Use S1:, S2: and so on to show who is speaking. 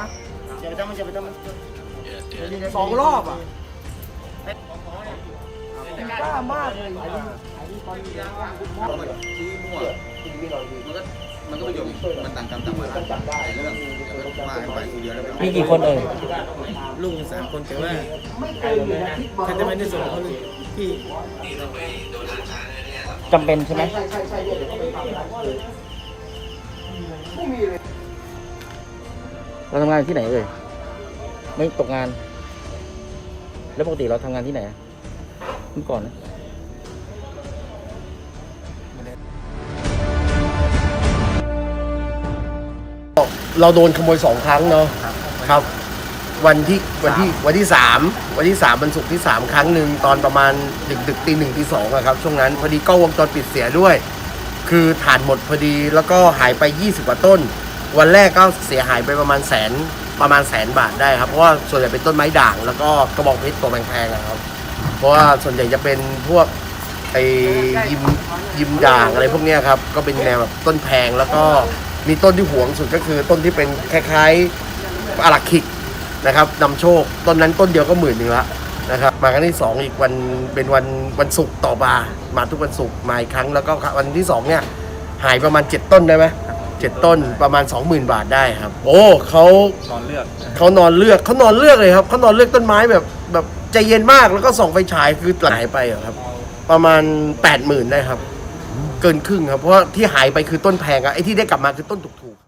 S1: ะไ
S2: ปตั้งมันอย่ไปตั้ง
S3: สองรอบอะกล้ามากเลย
S4: มันก็มันก็ประโยชน์มันต่างกันต่างมาได้เรื่องว่ากันไปทีเดียวแล้ว
S5: มีกี่คนเอ่ย
S2: ลูกสามคนแต่ว่าถ้าจะไม่ได้ส่งเขาที่
S5: จำเป็นใช่ไหม เราทำงานที่ไหนเอ่ยไม่ตกงาน แล้วปกติเราทำงานที่ไหนอะเมื่อก่อนนะ
S1: เราโดนขโมยสองครั้งเนาะครับ วันที่วันที่วันที่สามวันที่สามวันศุกร์ที่สามครั้งหนึ่งตอนประมาณดึกดึกๆตีหนึ่งตีสองอะครับช่วงนั้นพอดีกล้องวงจรปิดเสียด้วย คือฐานหมดพอดีแล้วก็หายไป20กว่าต้น วันแรกก็เสียหายไปประมาณแสนประมาณแสนบาทได้ครับ เพราะว่าส่วนใหญ่เป็นต้นไม้ด่าง แล้วก็กระบอกเพชรตัวแพงๆอะครับ เพราะว่าส่วนใหญ่จะเป็นพวกไอ้ยิมยิมด่างอะไรพวกเนี้ยครับ ก็เป็นแนวแบบต้นแพงแล้วก็มีต้นที่หวงสุดก็คือต้นที่เป็นคล้ายๆอารักขิกนะครับนำโชคต้นนั้นต้นเดียวก็หมื่นหนึ่งละนะครับมาครั้งที่สองอีกวันเป็นวันวันศุกร์ต่อมามาทุกวันศุกร์มาอีกครั้งแล้วก็วันที่สองเนี่ยหายประมาณ 7 ต้นได้ไหม เจ็ดต้นประมาณ 20,000 บาทได้ครับ โอ้เขา
S2: นอนเลือก
S1: เขานอนเลือกเขานอนเลือกเลยครับเขานอนเลือกต้นไม้แบบแบบใจเย็นมากแล้วก็ส่องไฟฉายคือหายไปอะครับ ประมาณ8ปดหมื่นได้ครับ เกินครึ่งครับเพราะว่าที่หายไปคือต้นแพงอะไอ้ที่ได้กลับมาคือต้นถูกๆ